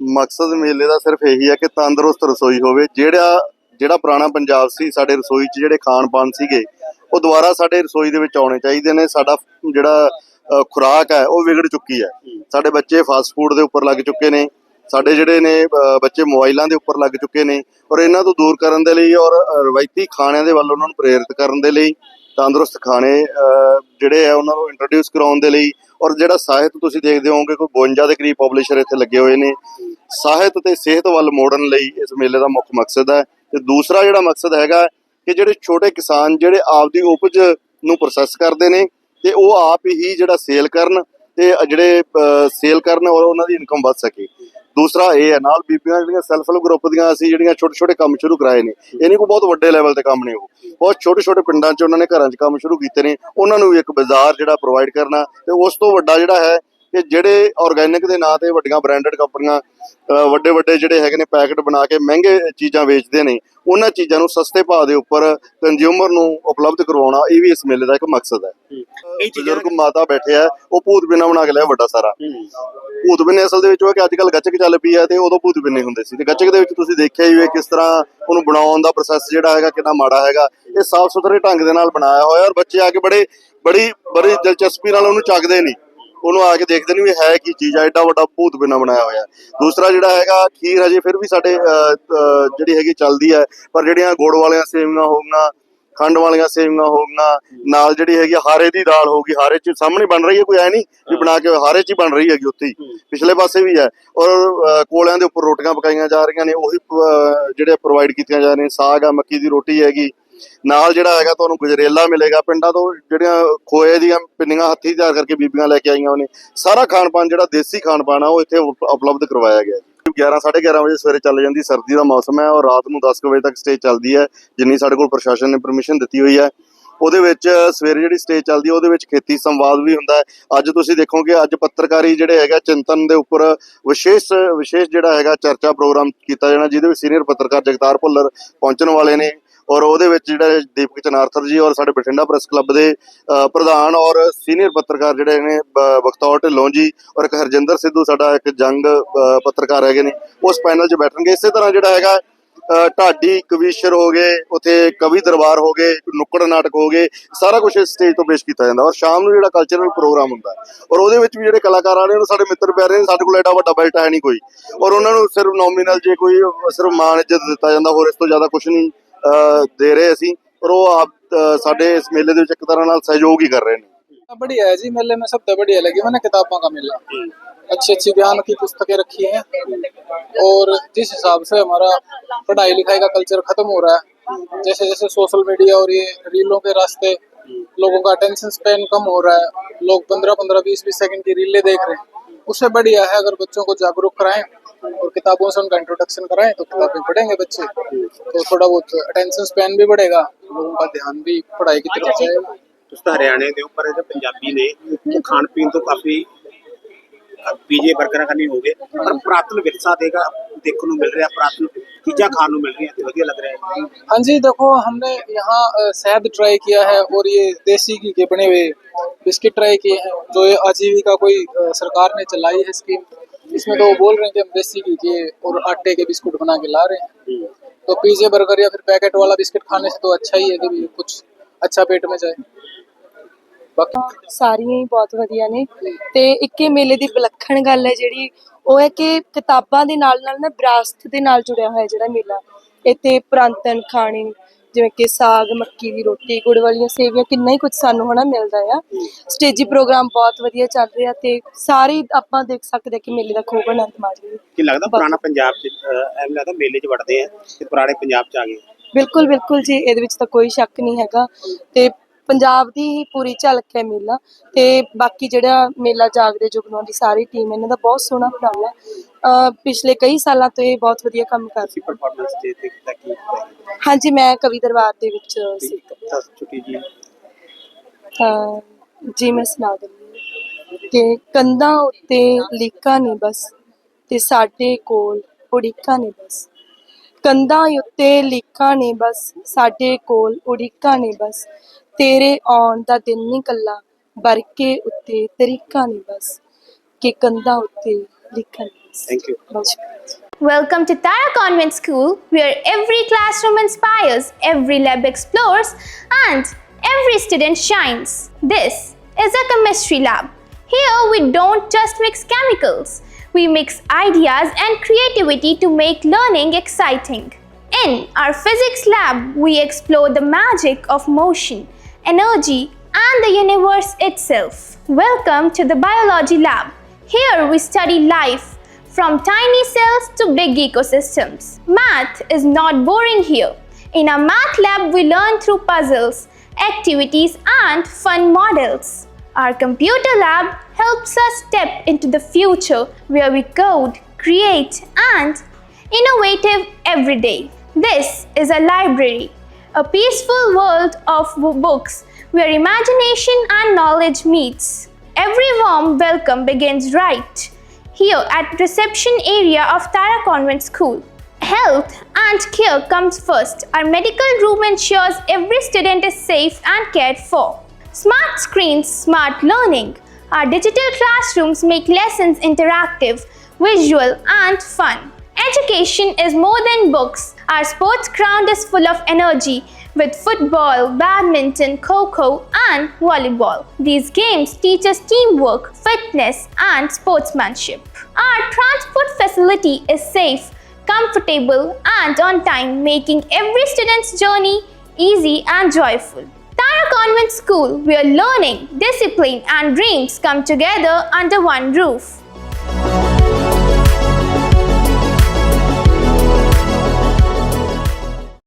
ਮਕਸਦ ਮੇਲੇ ਦਾ ਸਿਰਫ ਇਹੀ ਹੈ ਕਿ ਤੰਦਰੁਸਤ ਰਸੋਈ ਹੋਵੇ। ਜਿਹੜਾ ਜਿਹੜਾ ਪੁਰਾਣਾ ਪੰਜਾਬ ਸੀ, ਸਾਡੇ ਰਸੋਈ 'ਚ ਜਿਹੜੇ ਖਾਣ ਪਾਣ ਸੀਗੇ, ਉਹ ਦੁਬਾਰਾ ਸਾਡੇ ਰਸੋਈ ਦੇ ਵਿੱਚ ਆਉਣੇ ਚਾਹੀਦੇ ਨੇ। ਸਾਡਾ ਜਿਹੜਾ ਖੁਰਾਕ ਹੈ, ਉਹ ਵਿਗੜ ਚੁੱਕੀ ਹੈ। ਸਾਡੇ ਬੱਚੇ ਫਾਸਟ ਫੂਡ ਦੇ ਉੱਪਰ ਲੱਗ ਚੁੱਕੇ ਨੇ। ਸਾਡੇ ਜਿਹੜੇ ਨੇ ਬੱਚੇ ਮੋਬਾਈਲਾਂ ਦੇ ਉੱਪਰ ਲੱਗ ਚੁੱਕੇ ਨੇ। ਔਰ ਇਹਨਾਂ ਤੋਂ ਦੂਰ ਕਰਨ ਦੇ ਲਈ ਔਰ ਰਵਾਇਤੀ ਖਾਣਿਆਂ ਦੇ ਵੱਲ ਉਹਨਾਂ ਨੂੰ ਪ੍ਰੇਰਿਤ ਕਰਨ ਦੇ ਲਈ, ਤੰਦਰੁਸਤ ਖਾਣੇ ਜਿਹੜੇ ਆ ਉਹਨਾਂ ਨੂੰ ਇੰਟਰੋਡਿਊਸ ਕਰਾਉਣ ਦੇ ਲਈ। ਔਰ ਜਿਹੜਾ ਸਾਹਿਤ ਤੁਸੀਂ ਦੇਖਦੇ ਹੋਵੋਗੇ, ਕੋਈ 52 ਦੇ ਕਰੀਬ ਪਬਲਿਸ਼ਰ ਇੱਥੇ ਲੱਗੇ ਹੋਏ ਨੇ। ਸਾਹਿਤ ਤੇ ਸਿਹਤ ਵੱਲ ਮੋੜਨ ਲਈ ਇਸ ਮੇਲੇ ਦਾ ਮੁੱਖ ਮਕਸਦ ਹੈ। ਤੇ ਦੂਸਰਾ ਜਿਹੜਾ ਮਕਸਦ ਹੈਗਾ ਕਿ ਜਿਹੜੇ ਛੋਟੇ ਕਿਸਾਨ ਜਿਹੜੇ ਆਪਦੀ ਉਪਜ ਨੂੰ ਪ੍ਰੋਸੈਸ ਕਰਦੇ ਨੇ, ਤੇ ਉਹ ਆਪ ਹੀ ਜਿਹੜਾ ਸੇਲ ਕਰਨ ਤੇ ਜਿਹੜੇ ਸੇਲ ਕਰਨ ਔਰ ਉਹਨਾਂ ਦੀ ਇਨਕਮ ਵੱਧ ਸਕੇ। ਦੂਸਰਾ ਇਹ ਹੈ, ਨਾਲ ਬੀਬੀਆਂ ਜਿਹੜੀਆਂ ਸੈਲਫ ਹੈਲਪ ਗਰੁੱਪ ਦੀਆਂ ਅਸੀਂ ਜਿਹੜੀਆਂ ਛੋਟੇ ਛੋਟੇ ਕੰਮ ਸ਼ੁਰੂ ਕਰਾਏ ਨੇ, ਇਹ ਨਹੀਂ ਕੋਈ ਬਹੁਤ ਵੱਡੇ ਲੈਵਲ ਤੇ ਕੰਮ ਨੇ ਉਹ। ਬਹੁਤ ਛੋਟੇ ਛੋਟੇ ਪਿੰਡਾਂ 'ਚ ਉਹਨਾਂ ਨੇ ਘਰਾਂ 'ਚ ਕੰਮ ਸ਼ੁਰੂ ਕੀਤੇ ਨੇ, ਉਹਨਾਂ ਨੂੰ ਵੀ ਇੱਕ ਬਾਜ਼ਾਰ ਜਿਹੜਾ ਪ੍ਰੋਵਾਈਡ ਕਰਨਾ, ਤੇ ਉਸ ਤੋਂ ਵੱਡਾ ਜਿਹੜਾ ਹੈ ਕਿ ਜਿਹੜੇ ਆਰਗੈਨਿਕ ਦੇ ਨਾਂ ਤੇ ਵੱਡੀਆਂ ਬ੍ਰਾਂਡਡ ਕੰਪਨੀਆਂ ਵੱਡੇ ਵੱਡੇ ਜਿਹੜੇ ਹੈਗੇ ਨੇ ਪੈਕਟ ਬਣਾ ਕੇ ਮਹਿੰਗੇ ਚੀਜ਼ਾਂ ਵੇਚਦੇ ਨੇ ਉਹਨਾਂ ਚੀਜ਼ਾਂ ਨੂੰ ਸਸਤੇ ਭਾਅ ਦੇ ਉੱਪਰ ਕੰਜ਼ਿਊਮਰ ਨੂੰ ਉਪਲਬਧ ਕਰਵਾਉਣਾ ਇਹ ਵੀ ਇਸ ਮੇਲੇ ਦਾ ਇੱਕ ਮਕਸਦ ਹੈ। ਇਹ ਚੀਜ਼ਾਂ ਬਜ਼ੁਰਗ ਮਾਤਾ ਬੈਠੇ ਆ ਉਹ ਭੂਤ ਬਿਨਾ ਬਣਾ ਕੇ ਲਿਆ ਵੱਡਾ ਸਾਰਾ। ਭੂਤ ਬਿੰਨੇ ਅਸਲ ਦੇ ਵਿੱਚ ਉਹ ਕਿ ਅੱਜ ਕੱਲ ਗੱਚਕ ਚੱਲ ਪਈ ਹੈ ਤੇ ਉਦੋਂ ਭੂਤ ਬਿੰਨੇ ਹੁੰਦੇ ਸੀ। ਤੇ ਗੱਚਕ ਦੇ ਵਿੱਚ ਤੁਸੀਂ ਦੇਖਿਆ ਹੀ ਹੋਵੇ ਕਿਸ ਤਰ੍ਹਾਂ ਉਹਨੂੰ ਬਣਾਉਣ ਦਾ ਪ੍ਰੋਸੈਸ ਜਿਹੜਾ ਹੈਗਾ ਕਿੰਨਾ ਮਾੜਾ ਹੈਗਾ। ਇਹ ਸਾਫ਼ ਸੁਥਰੇ ਢੰਗ ਦੇ ਨਾਲ ਬਣਾਇਆ ਹੋਇਆ ਔਰ ਬੱਚੇ ਆ ਕੇ ਬੜੇ ਬੜੀ ਬੜੀ ਦਿਲਚਸਪੀ ਨਾਲ ਉਹਨੂੰ ਚੱਕਦੇ ਨਹੀਂ ਉਹਨੂੰ ਆ ਕੇ ਦੇਖਦੇ ਨਹੀਂ ਵੀ ਹੈ ਕੀ ਚੀਜ਼ ਆ ਐਡਾ ਵੱਡਾ ਭੂਤ ਬਿਨਾ ਬਣਾਇਆ ਹੋਇਆ। ਦੂਸਰਾ ਜਿਹੜਾ ਹੈਗਾ ਖੀਰ ਹਜੇ ਫਿਰ ਵੀ ਸਾਡੇ ਜਿਹੜੀ ਹੈਗੀ ਚੱਲਦੀ ਹੈ ਪਰ ਜਿਹੜੀਆਂ ਗੁੜ ਵਾਲੀਆਂ ਸੇਵੀਆਂ ਹੋਗੀਆਂ ਖੰਡ ਵਾਲੀਆਂ ਸੇਵੀਆਂ ਹੋਗੀਆਂ ਨਾਲ ਜਿਹੜੀ ਹੈਗੀ ਹਾਰੇ ਦੀ ਦਾਲ ਹੋਗੀ ਹਾਰੇ ਚ ਸਾਹਮਣੇ ਬਣ ਰਹੀ ਹੈ ਕੋਈ ਐ ਨਹੀਂ ਵੀ ਬਣਾ ਕੇ ਹਾਰੇ ਚ ਹੀ ਬਣ ਰਹੀ ਹੈਗੀ ਉੱਥੇ ਹੀ। ਪਿਛਲੇ ਪਾਸੇ ਵੀ ਹੈ। ਔਰ ਕੋਲਿਆਂ ਦੇ ਉੱਪਰ ਰੋਟੀਆਂ ਪਕਾਈਆਂ ਜਾ ਰਹੀਆਂ ਨੇ ਉਹੀ ਜਿਹੜੇ ਪ੍ਰੋਵਾਈਡ ਕੀਤੀਆਂ ਜਾ ਰਹੀਆਂ ਸਾਗ ਆ ਮੱਕੀ ਦੀ ਰੋਟੀ ਹੈਗੀ ਨਾਲ ਜਿਹੜਾ ਹੈਗਾ ਤੁਹਾਨੂੰ ਗਜਰੇਲਾ ਮਿਲੇਗਾ, ਪਿੰਡਾਂ ਤੋਂ ਜਿਹੜੀਆਂ ਖੋਏ ਦੀਆਂ ਪਿੰਨੀਆਂ ਹੱਥੀਂ ਤਿਆਰ ਕਰਕੇ ਬੀਬੀਆਂ ਲੈ ਕੇ ਆਈਆਂ ਉਹਨੇ, ਸਾਰਾ ਖਾਣ ਪਾਨ ਜਿਹੜਾ ਦੇਸੀ ਖਾਣ ਪਾਨ ਆ, ਉਹ ਇੱਥੇ ਉਪਲਬਧ ਕਰਵਾਇਆ ਗਿਆ 11 11:30 ਵਜੇ ਸਵੇਰੇ ਚੱਲ ਜਾਂਦੀ ਸਰਦੀ ਦਾ ਮੌਸਮ ਹੈ ਔਰ ਰਾਤ ਨੂੰ 10 ਕੁ ਵਜੇ ਤੱਕ ਸਟੇਜ ਚੱਲਦੀ ਹੈ, ਜਿੰਨੀ ਸਾਡੇ ਕੋਲ ਪ੍ਰਸ਼ਾਸਨ ਨੇ ਪਰਮਿਸ਼ਨ ਦਿੱਤੀ ਹੋਈ ਹੈ। ਉਹਦੇ ਵਿੱਚ ਸਵੇਰੇ ਜਿਹੜੀ ਸਟੇਜ ਚੱਲਦੀ ਹੈ, ਉਹਦੇ ਵਿੱਚ ਖੇਤੀ ਸੰਵਾਦ ਵੀ ਹੁੰਦਾ ਹੈ। ਅੱਜ ਤੁਸੀਂ ਦੇਖੋਗੇ, ਅੱਜ ਪੱਤਰਕਾਰੀ ਜਿਹੜੇ ਹੈਗਾ ਚਿੰਤਨ ਦੇ ਉੱਪਰ ਵਿਸ਼ੇਸ਼ ਵਿਸ਼ੇਸ਼ ਜਿਹੜਾ ਹੈਗਾ ਚਰਚਾ ਪ੍ਰੋਗਰਾਮ ਕੀਤਾ ਜਾਣਾ, ਜਿਹਦੇ ਵਿੱਚ ਸੀਨੀਅਰ ਪੱਤਰਕਾਰ ਜਗਤਾਰ ਭੁੱਲਰ ਪਹੁੰਚਣ ਵਾਲੇ ਨੇ। ਔਰ ਉਹਦੇ ਵਿੱਚ ਜਿਹੜਾ ਦੀਪਕ ਚਨਾਰਥਰ ਜੀ ਔਰ ਸਾਡੇ ਬਠਿੰਡਾ ਪ੍ਰੈਸ ਕਲੱਬ ਦੇ ਪ੍ਰਧਾਨ ਔਰ ਸੀਨੀਅਰ ਪੱਤਰਕਾਰ ਜਿਹੜੇ ਨੇ, ਬ- ਬਖਤੌਰ ਢਿੱਲੋਂ ਜੀ ਔਰ ਇੱਕ ਹਰਜਿੰਦਰ ਸਿੱਧੂ ਸਾਡਾ ਇੱਕ ਜੰਗ ਪੱਤਰਕਾਰ ਹੈਗੇ ਨੇ, ਉਸ ਪੈਨਲ 'ਚ ਬੈਠਣਗੇ। ਇਸੇ ਤਰ੍ਹਾਂ ਜਿਹੜਾ ਹੈਗਾ ਢਾਡੀ, ਕਵੀਸ਼ਰ ਹੋ ਗਏ, ਉਥੇ ਕਵੀ ਦਰਬਾਰ ਹੋ ਗਏ, ਨੁੱਕੜ ਨਾਟਕ ਹੋ ਗਏ, ਸਾਰਾ ਕੁਝ ਇਸ ਸਟੇਜ ਤੋਂ ਪੇਸ਼ ਕੀਤਾ ਜਾਂਦਾ ਔਰ ਸ਼ਾਮ ਨੂੰ ਜਿਹੜਾ ਕਲਚਰਲ ਪ੍ਰੋਗਰਾਮ ਹੁੰਦਾ ਔਰ ਉਹਦੇ ਵਿੱਚ ਵੀ ਜਿਹੜੇ ਕਲਾਕਾਰ ਆ ਰਹੇ ਨੇ ਉਹ ਸਾਡੇ ਮਿੱਤਰ ਪਿਆਰੇ ਨੇ, ਸਾਡੇ ਕੋਲ ਐਡਾ ਵੱਡਾ ਬਜਟ ਹੈ ਨਹੀਂ ਕੋਈ। ਔਰ ਉਹਨਾਂ ਨੂੰ ਸਿਰਫ ਨੋਮੀਨਲ ਜੇ ਕੋਈ, ਸਿਰਫ ਮਾਣ ਇੱਜ਼ਤ ਦਿੱਤਾ ਜਾਂਦਾ, ਹੋਰ ਇਸ ਤੋਂ ਜ਼ਿਆਦਾ ਕੁਝ ਨਹੀਂ। ਦੇ ਰਹੇ ਅਸੀਂ ਪਰ ਉਹ ਆਪ ਅ, ਸਾਡੇ ਇਸ ਮੇਲੇ ਦੇ ਵਿੱਚ ਇੱਕ ਤਰ੍ਹਾਂ ਨਾਲ ਸਹਿਯੋਗ ਹੀ ਕਰ ਰਹੇ ਨੇ बढ़िया है जी मेले में सब तो बढ़िया लगी मैंने किताबों का मेला अच्छी अच्छी ज्ञान की पुस्तकें रखी हैं और जिस हिसाब से हमारा पढ़ाई लिखाई का कल्चर खत्म हो रहा है जैसे जैसे सोशल मीडिया और ये रीलों के रास्ते लोगों का अटेंशन स्पेन कम हो रहा है लोग पंद्रह पंद्रह बीस बीस सेकंड की रीलें देख रहे हैं उससे बढ़िया है अगर बच्चों को जागरूक कराएं और किताबों से उनका इंट्रोडक्शन कराएं तो किताबें पढ़ेंगे बच्चे तो थोड़ा बहुत अटेंशन स्पेन भी बढ़ेगा लोगों का ध्यान भी पढ़ाई की तरफ जाएगा ਤੁਸੀਂ ਤਾਂ ਹਰਿਆਣੇ ਦੇ ਉੱਪਰ ਇਹਦੇ ਪੰਜਾਬੀ ਨੇ ਉਹ ਖਾਣ ਪੀਣ ਤੋਂ ਕਾਫੀ पीजे बर्गर ਖਾਣੇ हो गए पर पुरातन विरसा देगा देखने मिल रहा है पुरातन चीज़ा खाने मिल रही है तो बढ़िया लग रहा है। हाँ जी देखो हमने यहाँ शहद ट्राई किया है और ये देसी घी के बने हुए बिस्किट ट्राई किए हैं जो ये आजीविका कोई सरकार ने चलाई है स्कीम इसमें तो बोल रहे हैं कि हम देसी घी के और आटे के बिस्कुट बना के ला रहे हैं। हम्म। तो पिज्जे बर्गर या फिर पैकेट वाला बिस्किट खाने से तो अच्छा ही है कि कुछ अच्छा पेट में जाए। ਸਾਰੀਆਂ ਹੀ ਬਹੁਤ ਵਧੀਆ ਨੇ। ਤੇ ਇੱਕੇ ਮੇਲੇ ਦੀ ਵਿਲੱਖਣ ਗੱਲ ਹੈ ਜਿਹੜੀ ਉਹ ਹੈ ਕਿ ਕਿਤਾਬਾਂ ਦੇ ਨਾਲ ਨਾਲ ਨਾ ਵਿਰਾਸਤ ਦੇ ਨਾਲ ਜੁੜਿਆ ਹੋਇਆ ਜਿਹੜਾ ਮੇਲਾ ਇੱਥੇ ਪੁਰਾਤਨ ਖਾਣੇ ਜਿਵੇਂ ਕਿ ਸਾਗ ਮੱਕੀ ਦੀ ਰੋਟੀ ਗੁੜ ਵਾਲੀਆਂ ਸੇਵੀਆਂ ਕਿੰਨਾ ਹੀ ਕੁਝ ਸਾਨੂੰ ਹਨਾ ਮਿਲਦਾ ਆ। ਸਟੇਜੀ ਪ੍ਰੋਗਰਾਮ ਬਹੁਤ ਵਧੀਆ ਚੱਲ ਰਿਹਾ ਤੇ ਸਾਰੇ ਆਪਾਂ ਦੇਖ ਸਕਦੇ ਕਿ ਮੇਲੇ ਦਾ ਖੂਬ ਆਨੰਦ ਮਾਣ ਰਹੇ। ਕੀ ਲੱਗਦਾ ਪੁਰਾਣਾ ਪੰਜਾਬ ਚ ਐਵੇਂ ਲੱਗਦਾ ਮੇਲੇ 'ਚ ਵੜਦੇ ਆ ਤੇ ਪੁਰਾਣੇ ਪੰਜਾਬ 'ਚ ਆ ਗਏ ਬਿਲਕੁਲ ਬਿਲਕੁਲ ਜੀ ਇਹਦੇ ਵਿੱਚ ਤਾਂ ਕੋਈ ਸ਼ੱਕ ਨਹੀਂ ਹੈਗਾ। ਤੇ ਪੰਜਾਬ ਦੀ ਹੀ ਪੂਰੀ ਝਲਕ ਹੈ ਮੇਲਾ ਤੇ ਬਾਕੀ ਜਿਹੜਾ ਮੇਲਾ ਜਾਗਦੇ ਜੁਗਨੋਂ ਦੀ ਸਾਰੀ ਟੀਮ ਇਹਨਾਂ ਦਾ ਬਹੁਤ ਸੋਹਣਾ ਅ ਪਿਛਲੇ ਕਈ ਸਾਲਾਂ ਤੋਂ ਇਹ ਬਹੁਤ ਵਧੀਆ ਕੰਮ ਕਰ ਰਹੀ ਹੈ ਪਰਫਾਰਮੈਂਸ ਤੇ ਤੇ ਕੀਤਾ ਕੀ ਹਾਂਜੀ ਮੈਂ ਕਵੀ ਦਰਬਾਰ ਦੇ ਵਿੱਚ ਸੀ। ਤਾਂ ਛੁੱਟੀ ਜੀ। ਤਾਂ ਜੀ ਮੈਂ ਸੁਣਾ ਦਿੰਦੀ ਕਿ ਕੰਧਾਂ ਉੱਤੇ ਲੀਕਾਂ ਨੇ ਬਸ ਤੇ ਸਾਡੇ ਕੋਲ ਉੜੀਕਾਂ ਨੇ ਬਸ। ਕੰਧਾਂ ਉੱਤੇ ਲੀਕਾਂ ਨੇ ਬਸ ਸਾਡੇ ਕੋਲ ਉੜੀਕਾਂ ਨੇ ਬਸ ਤੇਰੇ ਆਉਣ ਦਾ ਦਿਨ ਨਹੀਂ ਕੱਲਾ ਬਰਕੇ ਉੱਤੇ ਤਰੀਕਾਂ ਨੇ ਬਸ ਕਿ ਕੰਧਾਂ ਉੱਤੇ ਲਿਖਣ ਥੈਂਕ ਯੂ ਬਹੁਤ ਸ਼ੁਕਰੀਆ Welcome to Tara Convent School, where every classroom inspires, every lab explores, and every student shines. This is a chemistry lab. Here we don't just mix chemicals, we mix ideas and creativity to make learning exciting. In our physics lab, we explore the magic of motion, energy, and the universe itself. Welcome to the biology lab. Here we study life from tiny cells to big ecosystems. Math is not boring here. In our math lab, we learn through puzzles, activities, and fun models. Our computer lab helps us step into the future where we code, create, and innovative every day. This is a library, a peaceful world of books where imagination and knowledge meets. Every warm welcome begins right here at reception area of Tara Convent School. Health and care comes first. Our medical room ensures every student is safe and cared for. Smart screens, smart learning. Our digital classrooms make lessons interactive, visual, and fun. Education is more than books. Our sports ground is full of energy with football, badminton, kho and volleyball. These games teach us teamwork, fitness, and sportsmanship. Our transport facility is safe, comfortable, and on time, making every student's journey easy and joyful. Convent School, where learning, discipline, and dreams come together under one roof.